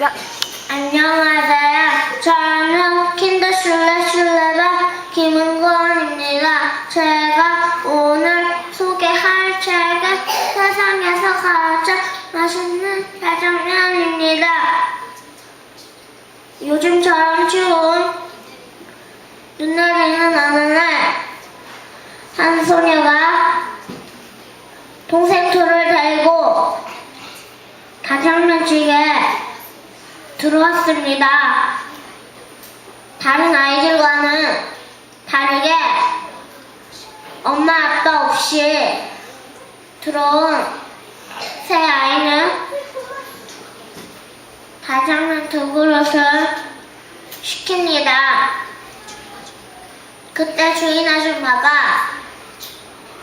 자, 안녕하세요. 저는 킨더슐레 슐레반 김은권입니다. 제가 오늘 소개할 책은 세상에서 가장 맛있는 짜장면입니다. 요즘처럼 추운 눈 내리는 어느 날, 한 소녀가 동생투를 들고 짜장면집에 들어왔습니다. 다른 아이들과는 다르게 엄마 아빠 없이 들어온 새 아이는 다장면 두 그릇을 시킵니다. 그때 주인 아줌마가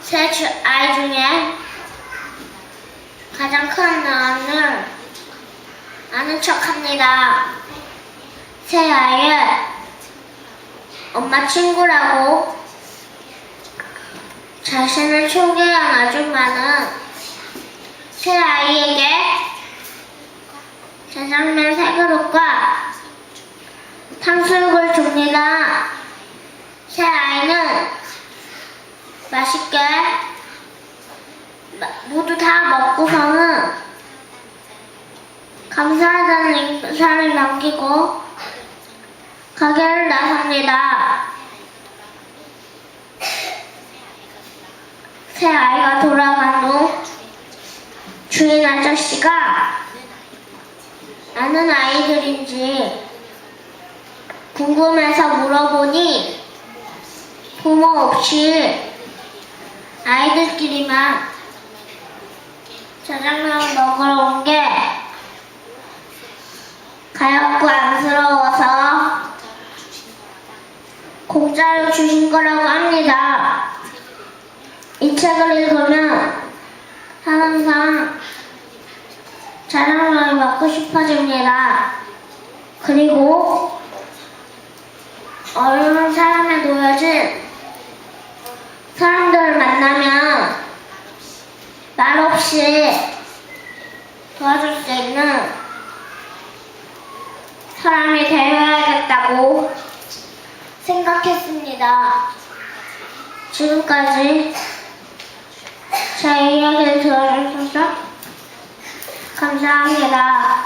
새 주- 아이 중에 가장 큰 아이를 아는 척합니다. 새 아이를 엄마 친구라고 자신을 소개한 아줌마는 새 아이에게 짜장면 세 그릇과 탕수육을 줍니다. 새 아이는 맛있게 마- 모두 다 먹고서는 감사하다는 인사를 남기고 가게를 나섭니다. 새 아이가 돌아간 후 주인 아저씨가 아는 아이들인지 궁금해서 물어보니 부모 없이 아이들끼리만 짜장면 먹으러 온 게 가엾고 안쓰러워서 공짜로 주신 거라고 합니다. 이 책을 읽으면 항상 짜장면이 먹고 싶어집니다. 그리고 어려운 사람에 놓여진 사람들을 만나면 말없이 도와줄 수 있는 사람이 되어야겠다고 생각했습니다. 지금까지 제 이야기를 들어주셔서 감사합니다.